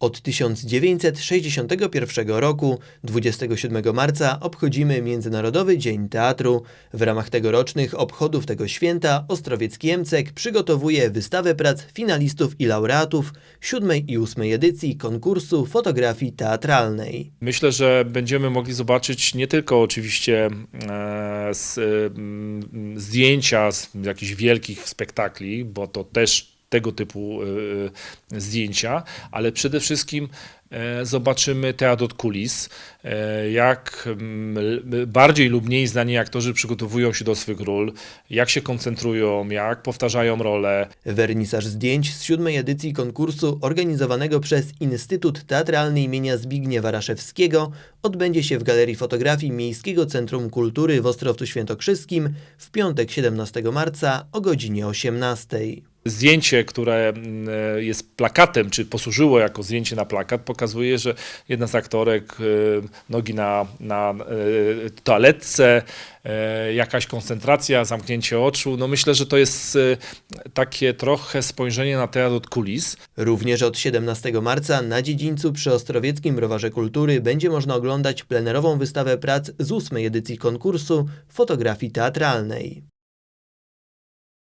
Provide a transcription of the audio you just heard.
Od 1961 roku, 27 marca, obchodzimy Międzynarodowy Dzień Teatru. W ramach tegorocznych obchodów tego święta Ostrowiec Kiemcek przygotowuje wystawę prac finalistów i laureatów siódmej i ósmej edycji konkursu fotografii teatralnej. Myślę, że będziemy mogli zobaczyć nie tylko oczywiście e, z, mm, zdjęcia z jakichś wielkich spektakli, bo to też tego typu e, zdjęcia, ale przede wszystkim zobaczymy teatr od kulis, e, jak mm, bardziej lub mniej znani aktorzy przygotowują się do swych ról, jak się koncentrują, jak powtarzają role, Wernisaż zdjęć z siódmej edycji konkursu organizowanego przez Instytut Teatralny imienia Zbigniewa Raszewskiego odbędzie się w Galerii Fotografii Miejskiego Centrum Kultury w Ostrowcu Świętokrzyskim w piątek 17 marca o godzinie 18. Zdjęcie, które mm, e, jest plakatem, czy posłużyło jako zdjęcie na plakat, pokazuje, że jedna z aktorek e, nogi na, na e, toaletce, e, jakaś koncentracja, zamknięcie oczu. No myślę, że to jest takie trochę spojrzenie na teatr od kulis. Również od 17 marca na dziedzińcu przy Ostrowieckim Browarze Kultury będzie można oglądać plenerową wystawę prac z ósmej edycji konkursu fotografii teatralnej.